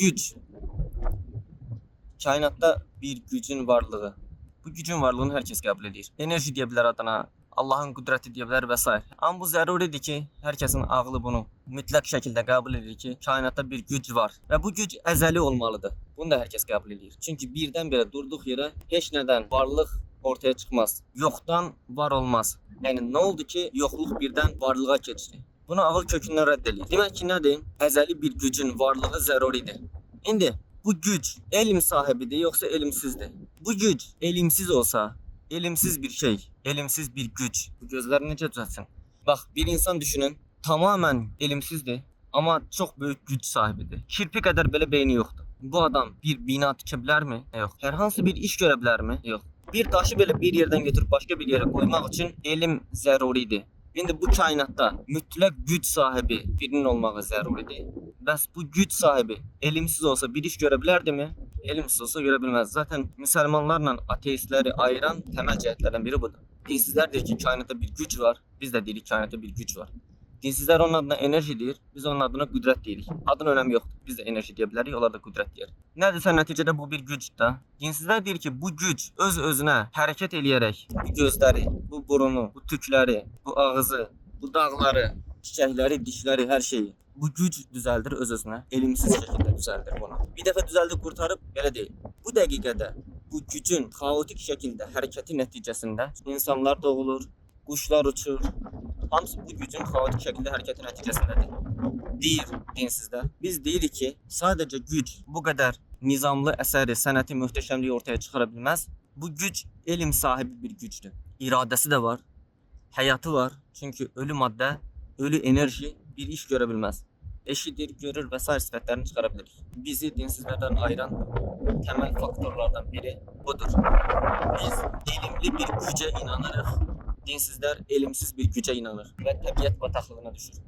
güc. Kainatda bir gücün varlığı. Bu gücün varlığını hər kəs qəbul edir. Enerji deyə bilər adına, Allahın qüdrəti deyə bilər və s. Amma bu zəruridir ki, hər kəsin ağlı bunu mütləq şəkildə qəbul edir ki, kainatda bir güc var və bu güc əzəli olmalıdır. Bunu da hər kəs qəbul edir. Çünki birdən-birə durduq yerə heç nədən varlıq ortaya çıxmaz. Yoxdan var olmaz. Yəni nə oldu ki, yoxluq birdən varlığa keçdi. Bunu ağıl kökündən rədd edir. Demək ki, nədir? Əzəli bir gücün varlığı zəruridir. İndi bu güc elm sahibidir yoxsa elmsizdir? Bu güc elmsiz olsa, elmsiz bir şey, elmsiz bir güc. Bu gözləri necə düzəltsin? Bax, bir insan düşünün, tamamilə elmsizdir, amma çox böyük güc sahibidir. Kirpi qədər belə beyni yoxdur. Bu adam bir bina tikə bilərmi? Yox. Hər hansı bir iş görə bilərmi? Yox. Bir daşı belə bir yerdən götürüb başqa bir yerə qoymaq üçün elm zəruridir. İndi bu kainatda mütləq güc sahibi birinin olmağı zəruridir. Bəs bu güc sahibi elmsiz olsa bir iş görə bilərdimi? Elmsiz olsa görə bilməz. Zaten müsəlmanlarla ateistləri ayıran təməl cəhətlərdən biri budur. Dinsizlər deyir ki, kainatda bir güc var. Biz də deyirik kainatda bir güc var. Dinsizlər onun adına enerji deyir, biz onun adına qüdrət deyirik. Adın önəmi yoxdur. Biz də enerji deyə bilərik, onlar da qüdrət deyər. Nədirsə nəticədə bu bir gücdür. Dinsizlər deyir ki, bu güc öz özünə hərəkət eləyərək bu gözləri, bu burunu, bu tükləri, bu ağzı, bu dağları, çiçəkləri, dişləri, hər şeyi bu güc düzəldir öz özünə. Elmsiz şəkildə düzəldir bunu. Bir dəfə düzəldib qurtarıb belə deyil. Bu dəqiqədə bu gücün xaotik şəkildə hərəkəti nəticəsində insanlar doğulur, quşlar uçur. Hamısı bu gücün xaotik şəkildə hərəkəti nəticəsindədir. Deyir dinsizlər. Biz deyirik ki, sadəcə güc bu qədər nizamlı əsəri, sənəti, möhtəşəmliyi ortaya çıxara bilməz. Bu güc elm sahibi bir gücdür. İradəsi də var, həyatı var. Çünki ölü maddə, ölü enerji bir iş görə bilməz. Eşidir, görür və sair sifətlərini. Bizi dinsizlərdən ayıran təməl faktorlardan biri budur. Biz elmli bir gücə inanırıq. Dinsizlər elmsiz bir gücə inanır və təbiət bataqlığına düşür.